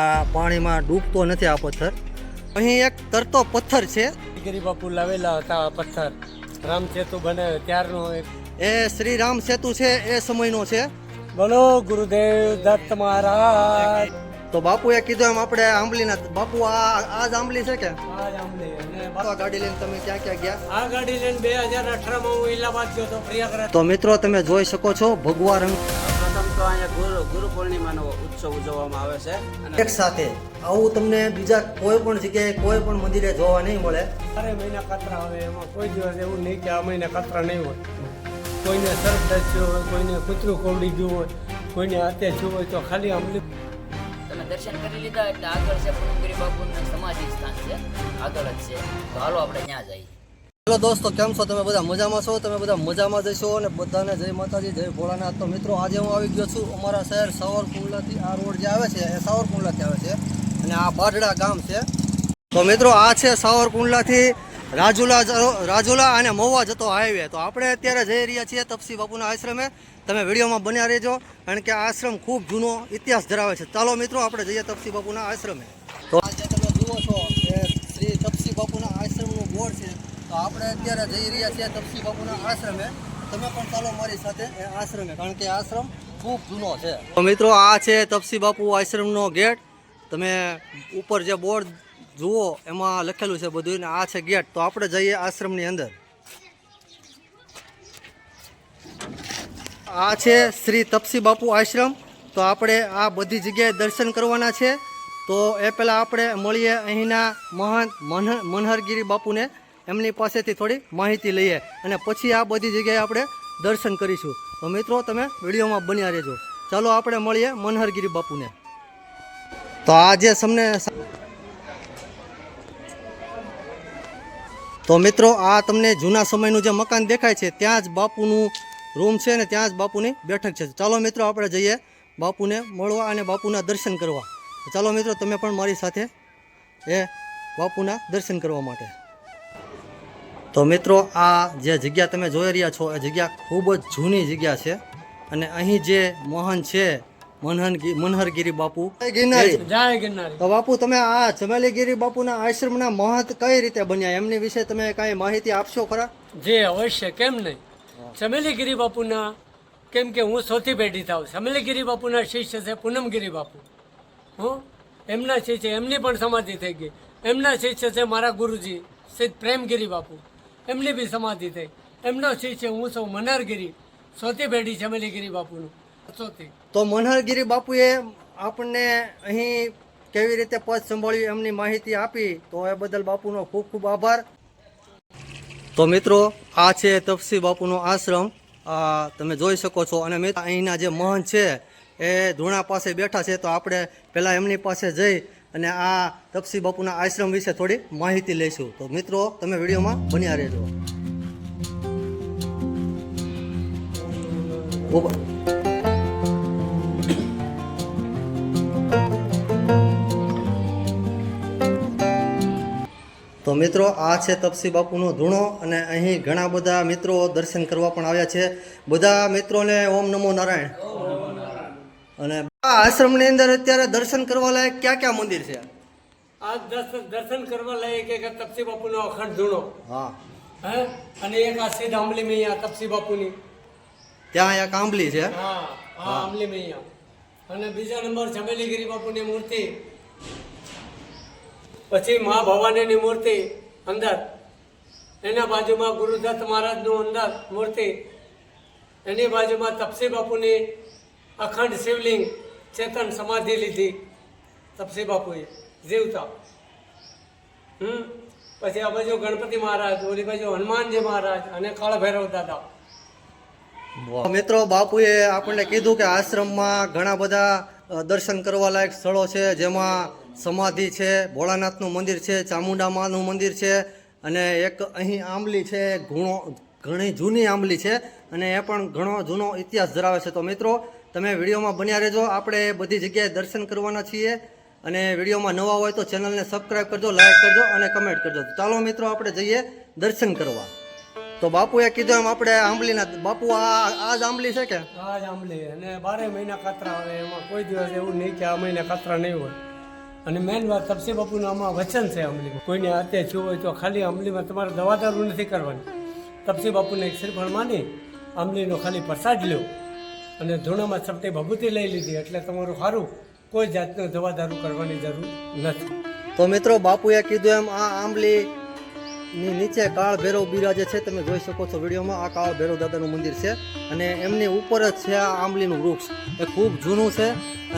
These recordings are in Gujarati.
આ પાણીમાં ડૂબતો નથી આ પથ્થર. અહીં એક તરતો પથ્થર છે. ગિરી બાપુ લાવેલા હતા આ પથ્થર. રામસેતુ બને ત્યારનો એક. એ શ્રી રામ સેતુ છે એ સમયનો છે. બોલો ગુરુદેવ દત્ત મહારાજ. તો બાપુએ કીધું એમ આપણે આંબલીના બાપુ આ આ જ આંબલી છે કે? આ જ આંબલી. અને ગાડી લઈને તમે ક્યાં ક્યાં ગયા? આ ગાડી લઈને બે હજાર અઢારમાં હું ઇલાહાબાદ ગયો તો પ્રયાગરાજ. તો મિત્રો તમે જોઈ શકો છો ભગવા રંગ તો અહીંયા ગુરુ ગુરુ પૂર્ણિમાનો ઉત્સવ ઉજવવામાં આવે છે. અને એક સાથે આવું તમને બીજા કોઈ પણ જગ્યાએ કોઈ પણ મંદિરે જોવા નહીં મળે. બારે મહિના કતરા આવે એમાં કોઈ દિવસ એવું નહીં કે આ મહિને કતરા નહીં હોય. કોઈને સરફ દસ્યો હોય કોઈને કૂતરું કોવડી ગયું હોય કોઈને હાથે થયું હોય તો ખાલી અમલી તમે દર્શન કરી લીધા એટલે આગળ છે પૂનમગીરી બાપુનું સમાધિ સ્થાન છે. આગળ જ છે. તો હાલો આપણે ત્યાં જઈએ. હેલો દોસ્તો, કેમ છો? તમે બધા મજામાં છો? તમે બધા મજામાં જશો અને બધાને જય માતાજી, જય ભોળાનાથ. તો મિત્રો, આજે હું આવી ગયો છું અમારા શહેર સાવરકુંડલાથી. આ રોડ જે આવે છે, એ સાવરકુંડલાથી આવે છે. અને આ બાઢડા ગામ છે. તો મિત્રો, આ છે સાવરકુંડલાથી રાજુલા રાજુલા અને મહુવા જતો હાઈવે તો આપણે અત્યારે જઈ રહ્યા છીએ તપસી બાપુના આશ્રમે. તમે વિડીયોમાં બન્યા રહેજો, કારણ કે આશ્રમ ખૂબ જૂનો ઇતિહાસ ધરાવે છે. ચાલો મિત્રો, આપણે જઈએ તપસી બાપુના આશ્રમે. તો આજે તમે જુઓ છો કે શ્રી તપસી બાપુના આશ્રમનું બોર્ડ છે. તો આપણે અત્યારે જઈ રહ્યા છીએ તપસી બાપુના આશ્રમે. તમે પણ ચાલો મારી સાથે એ આશ્રમે, કારણ કે આશ્રમ ખૂબ જૂનો છે. તો મિત્રો, આ છે તપસી બાપુ આશ્રમનો ગેટ. તમે ઉપર જે બોર્ડ જુઓ, એમાં લખેલું છે બધું ને આ છે ગેટ. તો આપણે જઈએ આશ્રમની અંદર. આ છે શ્રી તપસી બાપુ આશ્રમ. તો આપણે આ બધી જગ્યાએ દર્શન કરવાના છે. તો એ પહેલાં આપણે મળીએ અહીંના મહંત મનહ- મનહરગીરી બાપુને. એમની પાસેથી થોડી માહિતી લઈએ અને પછી આ બધી જગ્યાએ આપણે દર્શન કરીશું. તો મિત્રો, તમે વિડીયોમાં બન્યા રહેજો. ચાલો આપણે મળીએ મનહરગીરી બાપુને. તો આજે તમને તો મિત્રો, આ તમને જૂના સમયનું જે મકાન દેખાય છે, ત્યાં જ બાપુનું રૂમ છે ને ત્યાં જ બાપુની બેઠક છે. ચાલો મિત્રો, આપણે જઈએ બાપુને મળવા અને બાપુના દર્શન કરવા. ચાલો મિત્રો, તમે પણ મારી સાથે એ બાપુના દર્શન કરવા માટે. તો મિત્રો આ જે જગ્યા તમે જોઈ રહ્યા છો એ જગ્યા ખૂબ જ જૂની જગ્યા છે. અને અહીં જે મોહન છે મનહન મનહરગીરી બાપુ. ગિરનારી. જય. ગિરનારી. તો બાપુ તમે આ ચમેલીગીરી બાપુના આશ્રમના મહંત કઈ રીતે બન્યા? એમની વિશે તમે કાંઈ માહિતી આપશો ખરા? જે અવશ્ય કેમ નહીં? ચમેલીગીરી બાપુના કેમ કે હું સૌથી પેઢી થાવ ચમેલીગીરી બાપુના શિષ્ય છે પૂનમગીરી બાપુ. હું? એમના શિષ્ય એમની પણ સમાધિ થઈ ગઈ. એમના શિષ્ય છે મારા ગુરુજી સિદ્ધ પ્રેમગીરી બાપુ. એમની બી સમાધિ થઈ. એમનો શિષ્ય હું સૌ મનહરગીરી. સૌથી પેઢી ચમેલીગીરી બાપુનું. સૌથી. તો મનહરગીરી બાપુએ આપણને અહીં કેવી રીતે પદ સંભાળ્યું એમની માહિતી આપી, તો એ બદલ બાપુનો ખૂબ ખૂબ આભાર. તો મિત્રો, આ છે તપસી બાપુનો આશ્રમ. તમે જોઈ શકો છો. અને મિત્રો, અહીંના જે મહંત છે, એ ધૂણા પાસે બેઠા છે. તો આપણે પહેલાં એમની પાસે જઈ અને આ તપસી બાપુના આશ્રમ વિશે થોડી માહિતી લઈશું. તો મિત્રો, તમે વિડીયોમાં બન્યા રહેજો. તો મિત્રો, આ છે તપસી બાપુનો ધૂણો અને અહીં ઘણા બધા મિત્રો દર્શન કરવા પણ આવ્યા છે. બધા મિત્રોને ઓમ નમો નારાયણ. અને આ આશ્રમની અંદર અત્યારે દર્શન કરવા લાયક ક્યાં ક્યાં મંદિર છે? આ દર્શન દર્શન કરવા લાયક એક તપસી બાપુનો અખંડ ધૂણો. હા. હે? અને એક આ સીધ આંબલી મૈયા તપસી બાપુની. ત્યાં એક આંબલી છે? હા હા આંબલી મૈયા અને બીજા નંબર જમેલીગીરી બાપુની મૂર્તિ. પછી મા ભવાનીની મૂર્તિ અંદર. એના બાજુમાં ગુરુદત્ત મહારાજનું અંદર મૂર્તિ. એની બાજુમાં તપસી બાપુની અખંડ શિવલિંગ ચેતન સમાધિ લીધી. તપસી બાપુએ, જીવતા. હમ? પછી આ બાજુ ગણપતિ મહારાજ, ઓલી બાજુ હનુમાનજી મહારાજ અને કાળ ભૈરવ દાદા મિત્રો, બાપુએ આપણને કીધું કે આશ્રમમાં ઘણા બધા દર્શન કરવા લાયક સ્થળો છે, જેમાં સમાધિ છે, ભોળાનાથનું મંદિર છે, ચામુંડા માનું મંદિર છે, અને એક અહીં આંબલી છે, ઘણો, ઘણી જૂની આંબલી છે, અને એ પણ ઘણો જૂનો ઇતિહાસ ધરાવે છે. તો મિત્રો તમે વિડીયોમાં બન્યા રહેજો. આપણે બધી જગ્યાએ દર્શન કરવાના છીએ અને વિડીયોમાં નવા હોય તો ચેનલને સબસ્ક્રાઈબ કરજો, લાઈક કરજો અને કમેન્ટ કરજો. ચાલો મિત્રો, આપણે જઈએ દર્શન કરવા. તો બાપુએ કીધું એમ, આપણે આંબલીના, બાપુ, આ આ આંબલી છે કે? આ જ આંબલી અને બારે મહિના કતરા આવે, એમાં કોઈ દિવસ એવું નહીં કે આ મહિના કતરા નહીં હોય. અને મેન વાત તપસી બાપુનું આમાં વચન છે અમલીમાં કોઈને અત્યારે થયું હોય તો ખાલી અમલીમાં તમારે દવા દારૂ નથી કરવાની. તપસી બાપુને એક શ્રીફળ માની અમલીનો ખાલી પ્રસાદ લ્યો. અને ધૂણામાં ચપટી ભભૂતિ લઈ લીધી, એટલે તમારું સારું કોઈ જાતનું દવાદારું કરવાની જરૂર નથી. તો મિત્રો, બાપુએ કીધું એમ, આ આંબલી ની નીચે કાળ ભૈરવ બિરાજે છે. તમે જોઈ શકો છો વિડીયોમાં આ કાળ ભૈરવ દાદાનું મંદિર છે અને એમની ઉપર જ છે આ આંબલીનું વૃક્ષ. એ ખૂબ જૂનું છે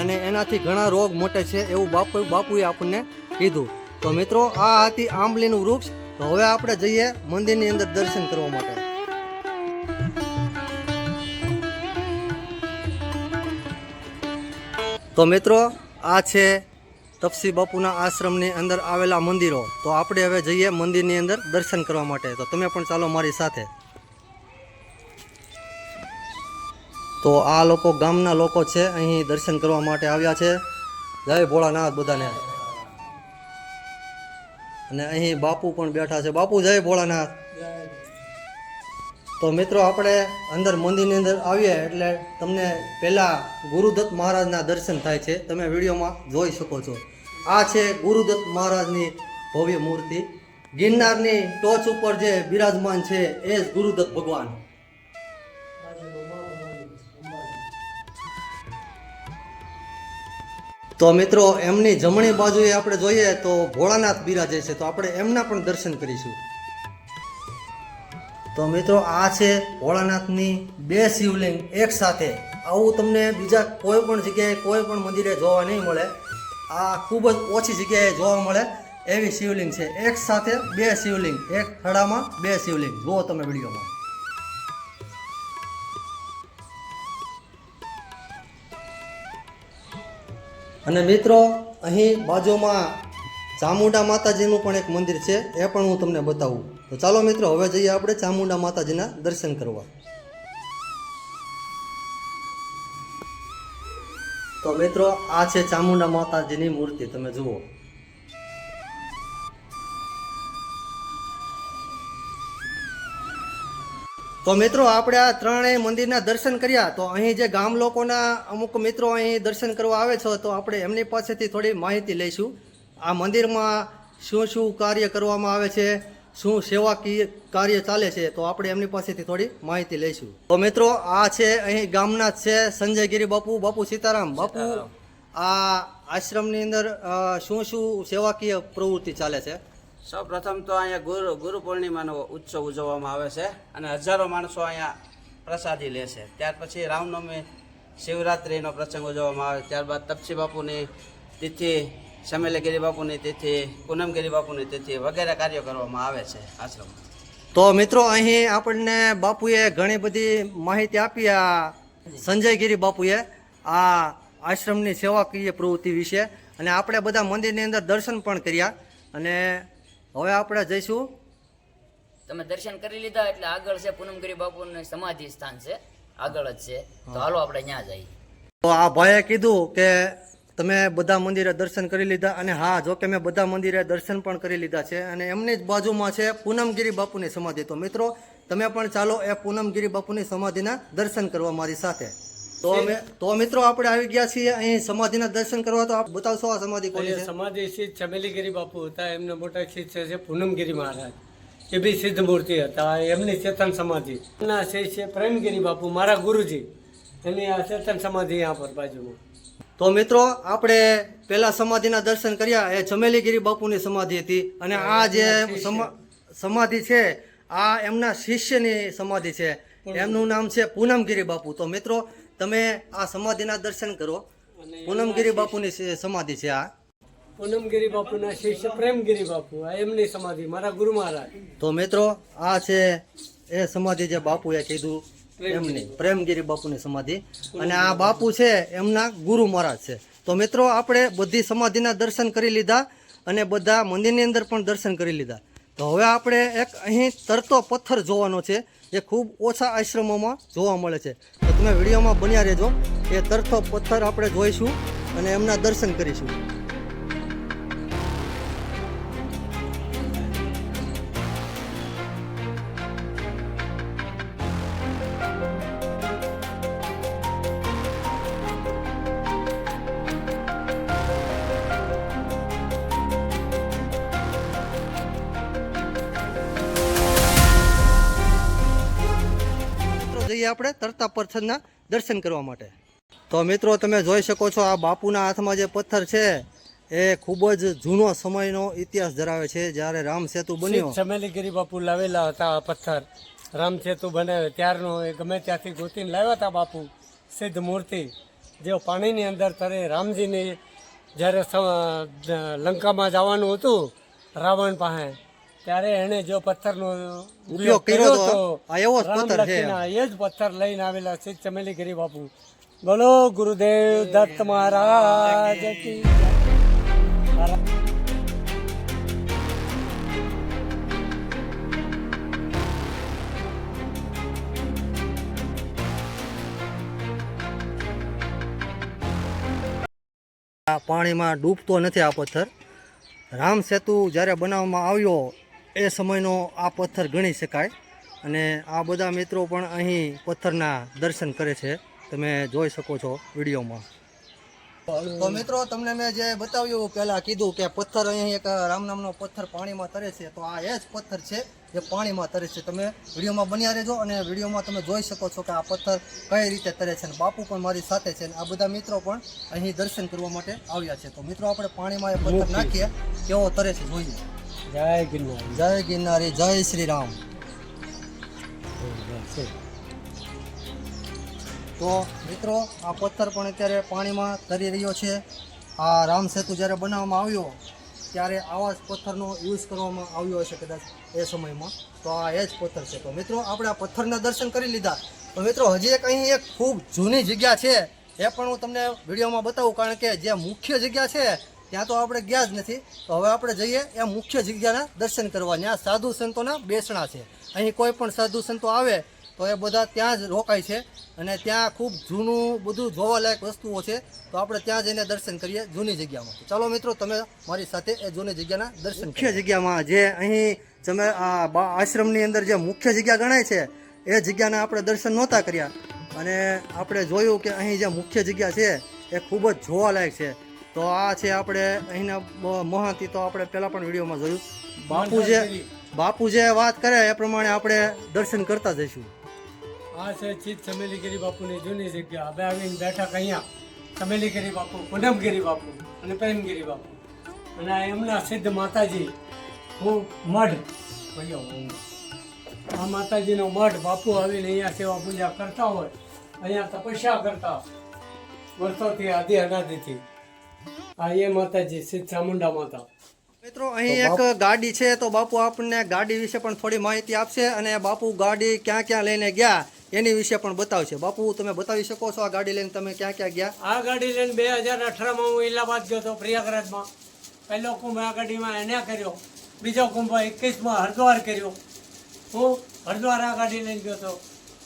અને એનાથી ઘણા રોગ મોટે છે એવું બાપુ, બાપુએ આપણને કીધું. તો મિત્રો, આ હતી આંબલીનું વૃક્ષ. તો હવે આપણે જઈએ મંદિરની અંદર દર્શન કરવા માટે. તો મિત્રો, આ છે તપસી બાપુના આશ્રમની અંદર આવેલા મંદિરો. તો આપણે હવે જઈએ મંદિરની અંદર દર્શન કરવા માટે. તો તમે પણ ચાલો મારી સાથે. તો આ લોકો ગામના લોકો છે, અહીં દર્શન કરવા માટે આવ્યા છે. જય ભોળાનાથ બધાને. અને અહીં બાપુ પણ બેઠા છે. બાપુ, જય ભોળાનાથ. તો મિત્રો આપણે અંદર મંદિરની અંદર આવીએ એટલે તમને પહેલાં ગુરુદત્ત મહારાજના દર્શન થાય છે. તમે વિડીયોમાં જોઈ શકો છો. આ છે ગુરુદત્ત મહારાજની ભવ્ય મૂર્તિ. ગિરનારની ટોચ ઉપર જે બિરાજમાન છે એ જ ગુરુદત્ત ભગવાન. તો મિત્રો એમની જમણી બાજુએ આપણે જોઈએ તો ભોળાનાથ બિરાજે છે. તો આપણે એમના પણ દર્શન કરીશું. તો મિત્રો આ છે ભોળાનાથની બે શિવલિંગ એક સાથે. આવું તમને બીજા કોઈ પણ જગ્યાએ કોઈ પણ મંદિરે જોવા નહીં મળે. આ ખૂબ જ ઓછી જગ્યાએ જોવા મળે એવી શિવલિંગ છે. એક સાથે બે શિવલિંગ, એક થડામાં બે શિવલિંગ. જુઓ તમે વિડીયોમાં. અને મિત્રો, અહીં બાજુમાં ચામુંડા માતાજીનું પણ એક મંદિર છે, એ પણ હું તમને બતાવું. તો ચાલો મિત્રો, હવે જઈએ આપણે ચામુંડા માતાજીના દર્શન કરવા. તો મિત્રો, આ છે ચામુંડા માતાજીની મૂર્તિ, તમે જુઓ. તો મિત્રો, આપણે આ ત્રણેય મંદિરના દર્શન કર્યા. તો અહીં જે ગામ લોકોના અમુક મિત્રો અહીં દર્શન કરવા આવે છે, તો આપણે એમની પાસેથી થોડી માહિતી લઈશું. આ મંદિરમાં શું શું કાર્ય કરવામાં આવે છે શું સેવાકીય કાર્ય ચાલે છે તો આપણે એમની પાસેથી થોડી માહિતી લઈશું. તો મિત્રો આ છે અહીં ગામના જ છે સંજયગીરી બાપુ બાપુ સીતારામ. બાપુ આ આશ્રમની અંદર શું શું સેવાકીય પ્રવૃત્તિ ચાલે છે? સૌ પ્રથમ તો અહીંયા ગુરુ ગુરુ પૂર્ણિમાનો ઉત્સવ ઉજવવામાં આવે છે અને હજારો માણસો અહીંયા પ્રસાદી લે છે. ત્યાર પછી રામનવમી શિવરાત્રિનો પ્રસંગ ઉજવવામાં આવે. ત્યારબાદ તપસી બાપુની તિથિ સમેલગીરી બાપુની તિથિ પૂનમગીરી બાપુની તિથિ વગેરે કાર્યો કરવામાં આવે છે આશ્રમમાં. તો મિત્રો અહીં આપણને બાપુએ ઘણી બધી માહિતી આપી આ સંજયગીરી બાપુએ આ આશ્રમની સેવાકીય પ્રવૃત્તિ વિશે. અને આપણે બધા મંદિરની અંદર દર્શન પણ કર્યા. અને હવે આપણે જઈશું. તમે દર્શન કરી લીધા એટલે આગળ છે પૂનમગીરી બાપુનું સમાધિ સ્થાન છે. આગળ જ છે. તો હાલો આપણે ત્યાં જઈએ. તો આ ભાઈએ કીધું કે તમે બધા મંદિરે દર્શન કરી લીધા અને હા જો કે મેં બધા મંદિરે દર્શન પણ કરી લીધા છે અને એમની જ બાજુમાં છે પૂનમગીરી બાપુની સમાધિ. તો મિત્રો તમે પણ ચાલો એ પૂનમગીરી બાપુની સમાધિના દર્શન કરવા મારી સાથે. તો અમે તો મિત્રો આપણે આવી ગયા છીએ અહીં સમાધિના દર્શન કરવા. તો આપ બતાવશો આ સમાધિ કોની છે? અહીંયા સમાધિ શ્રી ચમેલીગીરી બાપુ હતા. એમના મોટા શિષ્ય છે પૂનમગીરી મહારાજ. એ બી સિદ્ધ મૂર્તિ હતા એમની ચેતન સમાધિ. એમના શિષ્ય પ્રેમગીરી બાપુ મારા ગુરુજી. એમની આ ચેતન સમાધિ यहाँ પર બાજુમાં. તો મિત્રો આપણે પેલા સમાધિના દર્શન કર્યા એ ચમેલીગીરી બાપુની સમાધિ હતી. અને આ જે સમા- સમાધિ છે આ એમના શિષ્યની સમાધિ છે. એમનું નામ છે પૂનમગીરી બાપુ. તો મિત્રો તમે આ સમાધિના દર્શન કરો. પૂનમગીરી બાપુની સમાધિ છે આ. પૂનમગીરી બાપુના શિષ્ય પ્રેમગીરી બાપુ આ એમની સમાધિ મારા ગુરુ મહારાજ. તો મિત્રો આ છે એ સમાધિ જે બાપુએ કીધું. એમની, પ્રેમગીરી બાપુની સમાધિ. અને આ બાપુ છે, એમના ગુરુ મહારાજ છે. તો મિત્રો, આપણે બધી સમાધિના દર્શન કરી લીધા અને બધા મંદિરની અંદર પણ દર્શન કરી લીધા. તો હવે આપણે એક અહીં તરતો પથ્થર જોવાનો છે, જે ખૂબ ઓછા આશ્રમોમાં જોવા મળે છે. તો તમે વિડીયોમાં બન્યા રહેજો. એ તરતો પથ્થર આપણે જોઈશું અને એમના દર્શન કરીશું. જઈએ આપણે તરતા પથ્થરના દર્શન કરવા માટે. તો મિત્રો તમે જોઈ શકો છો આ બાપુના હાથમાં જે પથ્થર છે એ ખૂબ જ જૂનો સમયનો ઇતિહાસ ધરાવે છે. જ્યારે રામ સેતુ બન્યો ચમેલીગીરી બાપુ લાવેલા હતા આ પથ્થર. રામ સેતુ બનાવ્યો ત્યારનો એ ગમે ત્યાંથી ગોતીને લાવ્યા હતા બાપુ. સિદ્ધ મૂર્તિ જે પાણીની અંદર તરે રામજીને જ્યારે લંકામાં જવાનું હતું રાવણ પાસે ત્યારે એને જો પથ્થરનો ઉપયોગ કર્યો હતો. એવો પથ્થર છે. એ જ પથ્થર લઈને આવેલા છે ચમેલી ગરી બાપુ બોલો ગુરુદેવ દત્ત મહારાજ પાણીમાં ડૂબતો નથી આ પથ્થર રામ સેતુ જ્યારે બનાવવામાં આવ્યો એ સમયનો આ પથ્થર ગણી શકાય. અને આ બધા મિત્રો પણ અહીં પથ્થરના દર્શન કરે છે. તમે જોઈ શકો છો વિડીયોમાં. તો મિત્રો તમને મેં જે બતાવ્યું પહેલાં કીધું કે પથ્થર અહીં એક રામ નામનો પથ્થર પાણીમાં તરે છે. તો આ એ જ પથ્થર છે જે પાણીમાં તરે છે. તમે વિડીયોમાં બન્યા રહેજો અને વિડીયોમાં તમે જોઈ શકો છો કે આ પથ્થર કઈ રીતે તરે છે અને બાપુ પણ મારી સાથે છે અને આ બધા મિત્રો પણ અહીં દર્શન કરવા માટે આવ્યા છે. તો મિત્રો આપણે પાણીમાં એ પથ્થર નાખીએ કેવો તરે છે જોઈએ. જય ગિરનાર જય ગિરનારી જય શ્રી રામ તો મિત્રો, આ પથ્થર પણ અત્યારે પાણીમાં તરી રહ્યો છે. આ રામ સેતુ જ્યારે બનાવવામાં આવ્યો, ત્યારે આવા જ પથ્થરનો યુઝ કરવામાં આવ્યો હશે કદાચ એ સમયમાં. તો આ એ જ પથ્થર છે. તો મિત્રો, આપણે આ પથ્થરના દર્શન કરી લીધા. તો મિત્રો, હજી એક અહીં એક ખૂબ જૂની જગ્યા છે. એ પણ હું તમને વિડીયોમાં બતાવું, કારણ કે જે મુખ્ય જગ્યા છે ત્યાં તો આપણે ગયા જ નથી. તો હવે આપણે જઈએ એ મુખ્ય જગ્યાના દર્શન કરવા. ત્યાં સાધુ સંતોના બેસણા છે. અહીં કોઈ પણ સાધુ સંતો આવે તો એ બધા ત્યાં જ રોકાય છે. અને ત્યાં ખૂબ જૂનું બધું જોવાલાયક વસ્તુઓ છે. તો આપણે ત્યાં જઈને દર્શન કરીએ જૂની જગ્યામાં. ચાલો મિત્રો તમે મારી સાથે એ જૂની જગ્યાના દર્શન મુખ્ય જગ્યામાં જે અહીં તમે આ બા- આશ્રમની અંદર જે મુખ્ય જગ્યા ગણાય છે એ જગ્યાના આપણે દર્શન નહોતા કર્યા. અને આપણે જોયું કે અહીં જે મુખ્ય જગ્યા છે એ ખૂબ જ જોવાલાયક છે. તો આ છે આપણે અહીંના મહાંતી તો આપણે પહેલાં પણ વિડીયોમાં જોયું. બાપુ જે બાપુ જે વાત કરે એ પ્રમાણે આપણે દર્શન કરતા જઈશું. આ છે ચિત ચમેલીગીરી બાપુની જૂની જગ્યા. હવે આવીને બેઠા અહીંયા. ચમેલીગીરી બાપુ પૂનમગીરી બાપુ અને પ્રેમગીરી બાપુ. અને આ એમના સિદ્ધ માતાજી હું મઢ. આ માતાજીનો મઢ બાપુ આવીને અહીંયા સેવા પૂજા કરતા હોય. અહીંયા તપસ્યા કરતા વર્ષોથી આદિ અનાદિથી. આ એ માતાજી શ્રી ચામુંડા માતા. મિત્રો અહીં એક ગાડી છે તો બાપુ આપણને ગાડી વિશે પણ થોડી માહિતી આપશે અને બાપુ ગાડી ક્યાં ક્યાં લઈને ગયા એની વિશે પણ બતાવશે. બાપુ તમે બતાવી શકો છો આ ગાડી લઈને તમે ક્યાં ક્યાં ગયા? આ ગાડી લઈને બે હજાર અઠારમાં હું ઇલાહાબાદ ગયો હતો પ્રયાગરાજમાં. પહેલો કુંભ આ ગાડીમાં એને કર્યો બીજો કુંભ એકવીસમાં હરિદ્વાર કર્યો. હું હરિદ્વાર આ ગાડી લઈને ગયો હતો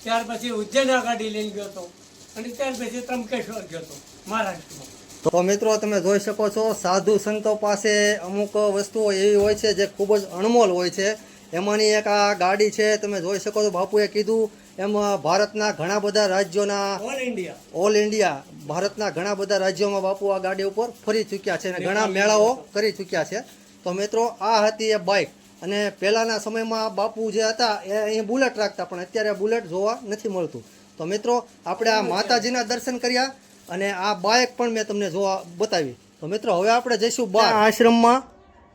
ત્યાર પછી ઉજ્જૈન આ ગાડી લઈને ગયો હતો અને ત્યાર પછી ત્રંકેશ્વર ગયો હતો મહારાષ્ટ્રમાં. તો મિત્રો તમે જોઈ શકો છો સાધુ સંતો પાસે અમુક વસ્તુઓ એવી હોય છે જે ખૂબ જ અણમોલ હોય છે. એમાંની એક આ ગાડી છે તમે જોઈ શકો છો બાપુએ કીધું એમ ભારતના ઘણા બધા રાજ્યોના ઓલ ઇન્ડિયા ઓલ ઇન્ડિયા ભારતના ઘણા બધા રાજ્યોમાં બાપુ આ ગાડી ઉપર ફરી ચૂક્યા છે અને ઘણા મેળાઓ કરી ચૂક્યા છે. તો મિત્રો આ હતી એ બાઇક અને પહેલાંના સમયમાં બાપુ જે હતા એ અહીં બુલેટ રાખતા પણ અત્યારે બુલેટ જોવા નથી મળતું. તો મિત્રો આપણે આ માતાજીના દર્શન કર્યા. અને આ બાયક પણ મેં તમને જોવા બતાવી. તો મિત્રો, હવે આપણે જઈશું બા આશ્રમમાં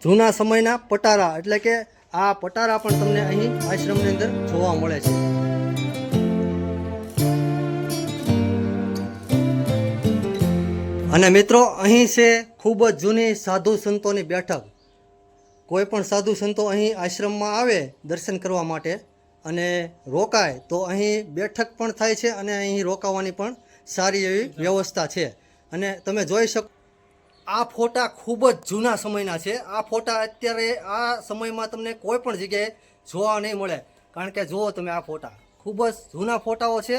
જૂના સમયના પટારા, એટલે કે આ પટારા પણ તમને અહીં આશ્રમની અંદર જોવા મળે છે. અને મિત્રો, અહીં છે ખૂબ જ જૂની સાધુ સંતોની બેઠક. કોઈ પણ સાધુ સંતો અહીં આશ્રમમાં આવે દર્શન કરવા માટે અને રોકાય, તો અહીં બેઠક પણ થાય છે અને અહીં રોકાવાની પણ સારી એવી વ્યવસ્થા છે. અને તમે જોઈ શકો આ ફોટા ખૂબ જ જૂના સમયના છે. આ ફોટા અત્યારે આ સમયમાં તમને કોઈ પણ જગ્યાએ જોવા નહીં મળે. કારણ કે જુઓ તમે આ ફોટા. ખૂબ જ જૂના ફોટાઓ છે.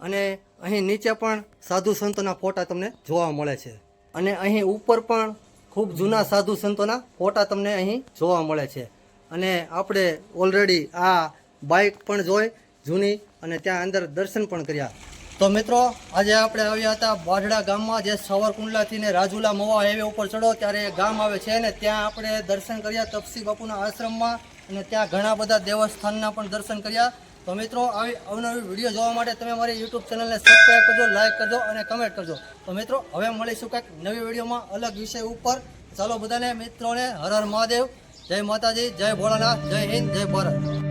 અને અહીં નીચે પણ સાધુ સંતોના ફોટા તમને જોવા મળે છે. અને અહીં ઉપર પણ ખૂબ જૂના સાધુ સંતોના ફોટા તમને અહીં જોવા મળે છે. અને આપણે ઓલરેડી આ બાઇક પણ જોઈ, જૂની, અને ત્યાં અંદર દર્શન પણ કર્યા. તો મિત્રો, આજે આપણે આવ્યા હતા બાઢડા ગામમાં, જે સવરકુંડલાથી ને રાજુલા મવા હાઈવે ઉપર ચડો, ત્યારે ગામ આવે છે ને ત્યાં આપણે દર્શન કર્યા તપસી બાપુના આશ્રમમાં અને ત્યાં ઘણા બધા દેવસ્થાનના પણ દર્શન કર્યા. તો મિત્રો, આવી અવનવી વીડિયો જોવા માટે તમે મારી યુટ્યુબ ચેનલને સબસ્ક્રાઈબ કરજો લાઈક કરજો અને કમેન્ટ કરજો. તો મિત્રો, હવે મળીશું કંઈક નવી વિડીયોમાં અલગ વિષય ઉપર. ચાલો બધાને, મિત્રોને, હર હર મહાદેવ. જય માતાજી, જય ભોળાનાથ, જય હિન્દ, જય ભારત.